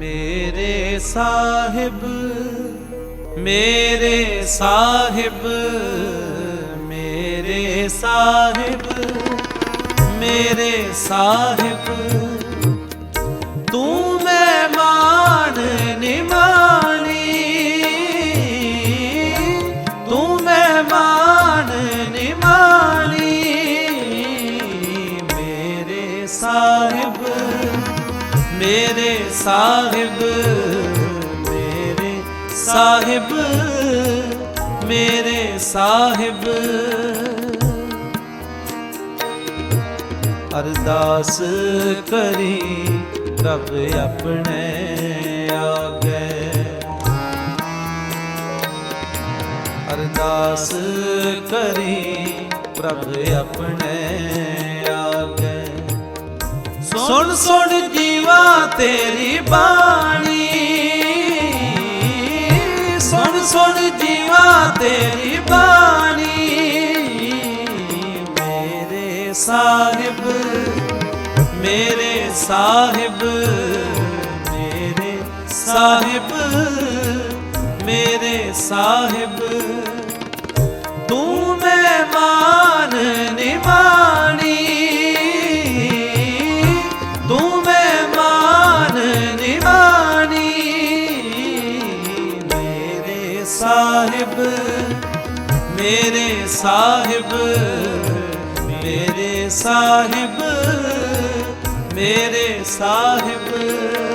ਮੇਰੇ ਸਾਹਿਬ ਮੇਰੇ ਸਾਹਿਬ ਮੇਰੇ ਸਾਹਿਬ ਮੇਰੇ ਸਾਹਿਬ। ਮੇਰੇ ਸਾਹਿਬ ਮੇਰੇ ਸਾਹਿਬ ਮੇਰੇ ਸਾਹਿਬ। ਅਰਦਾਸ ਕਰੀ ਰੱਬ ਆਪਣੇ ਆਗੇ। ਅਰਦਾਸ ਕਰੀ ਪ੍ਰਭ ਆਪਣੇ ਸੁਣ ਸੁਣ ਜੀਵਾ ਤੇਰੀ ਬਾਣੀ। ਸੁਣ ਸੁਣ ਜੀਵਾ ਤੇਰੀ ਬਾਣੀ। ਮੇਰੇ ਸਾਹਿਬ ਮੇਰੇ ਸਾਹਿਬ ਮੇਰੇ ਸਾਹਿਬ ਮੇਰੇ ਸਾਹਿਬ। ਮੇਰੇ ਸਾਹਿਬ ਮੇਰੇ ਸਾਹਿਬ ਮੇਰੇ ਸਾਹਿਬ।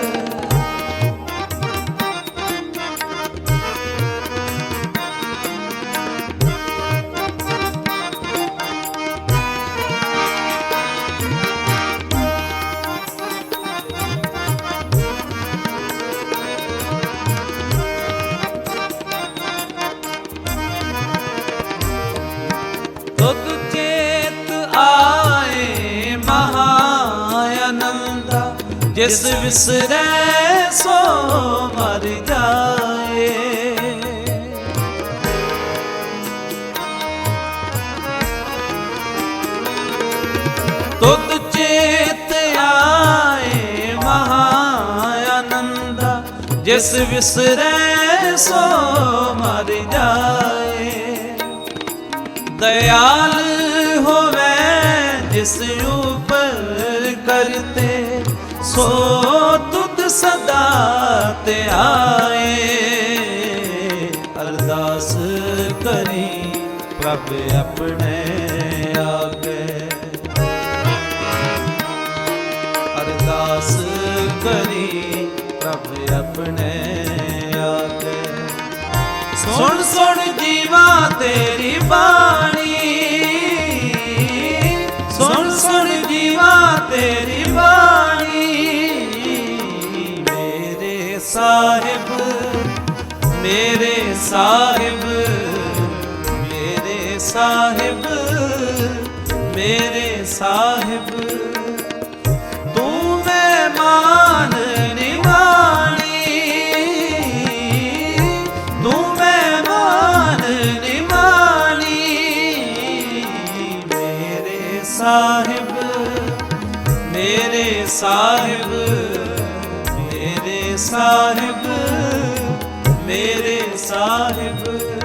ਜਿਸ ਵਿਸਰੈ ਸੋ ਮਰ ਜਾਏ। ਤੁਧ ਚੇਤ ਆਏ ਮਹਾ ਆਨੰਦਾ ਜਿਸ ਵਿਸਰੈ ਸੋ ਮਰ ਜਾਏ। ਦਇਆਲ ਹੋਵੇ ਜਿਸ ਉਪਰ ਕਰਤੇ ਸੋ ਤੁਧ ਸਦਾ ਤੇ ਆਏ। ਅਰਦਾਸ ਕਰੀ ਪ੍ਰਭ ਆਪਣੇ ਆਗੇ। ਅਰਦਾਸ ਕਰੀ ਪ੍ਰਭ ਆਪਣੇ ਆਗੇ। ਸੁਣ ਸੁਣ ਜੀਵਾ ਤੇਰੀ ਸਾਹਿਬ, ਮੇਰੇ ਸਾਹਿਬ ਮੇਰੇ ਸਾਹਿਬ ਮੇਰੇ ਸਾਹਿਬ। ਤੂੰ ਮੈਂ ਮਾਨ ਨਿਮਾਣੀ, ਤੂੰ ਮਹਿਮਾਨ ਨਿਮਾਣੀ, ਮੇਰੇ ਸਾਹਿਬ ਮੇਰੇ ਸਾਹਿਬ। ਸਾਹਿਬ ਮੇਰੇ ਸਾਹਿਬ